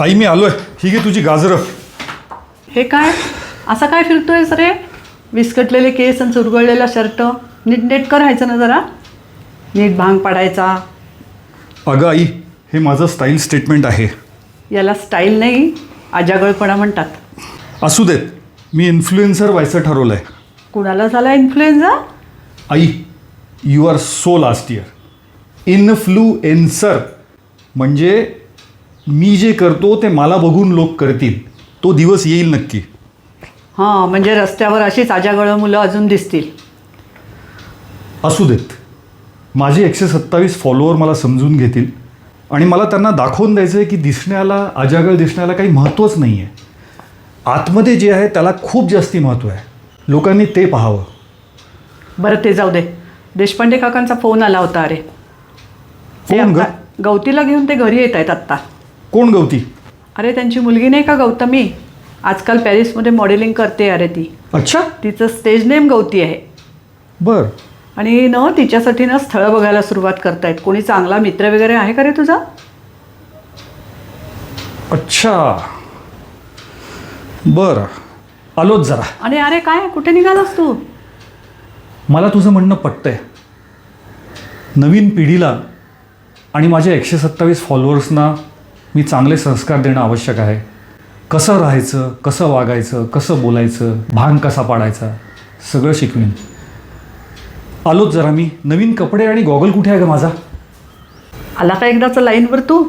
आई मी आलोय. ही घे तुझी गाजरं. हे काय? असा काय फिरतोय रे? विस्कटलेले केस आणि चुरगळलेला शर्ट. नीट नेटकं राहायचं ना जरा. नीट भांग पाडायचा. अगं आई हे माझं स्टाईल स्टेटमेंट आहे. याला स्टाईल नाही अजागळपणा म्हणतात. असू देत. मी इन्फ्लुएन्सर व्हायचं ठरवलं आहे कुणाला झाला influenza I you are so last year influencer म्हणजे मी जे करतो ते मला बघून लोक करतील. तो दिवस येईल नक्की. हां म्हणजे रस्त्यावर अशीच अजागळं मुलं अजून दिसतील. असू देत. माझे एकशे सत्तावीस फॉलोअर मला समजून घेतील. आणि मला त्यांना दाखवून द्यायचं आहे की दिसण्याला अजागळ दिसण्याला काही महत्त्वच नाही आहे आतमध्ये जे आहे त्याला खूप जास्ती महत्त्व आहे. लोकांनी ते पाहावं. बरं ते जाऊ दे. देशपांडे काकांचा फोन आला होता अरे. ते फोन ग? आता गवतीला घेऊन ते घरी येत आहेत आत्ता. कोण गवती? अरे त्यांची मुलगी नाही का गौतमी? आजकाल पॅरिसमध्ये मॉडेलिंग करते अरे ती. अच्छा? तिचं स्टेज नेम गौती आहे. बर. आणि न तिच्यासाठी ना स्थळं बघायला सुरुवात करतायत. कोणी चांगला मित्र वगैरे आहे का रे तुझा? अच्छा. बरं. आलोच जरा. आणि अरे काय? कुठे निघालास तू? मला तुझं म्हणणं पटतंय. नवीन पिढीला आणि माझ्या एकशे सत्तावीस फॉलोअर्सना मी चांगले संस्कार देणं आवश्यक आहे. कसं राहायचं कसं वागायचं कसं बोलायचं भांग कसा पाडायचा सगळं शिकवीन. आलोच जरा मी. नवीन कपडे आणि गॉगल कुठे आहे का माझा? आला का एकदाचा लाईनवर तू?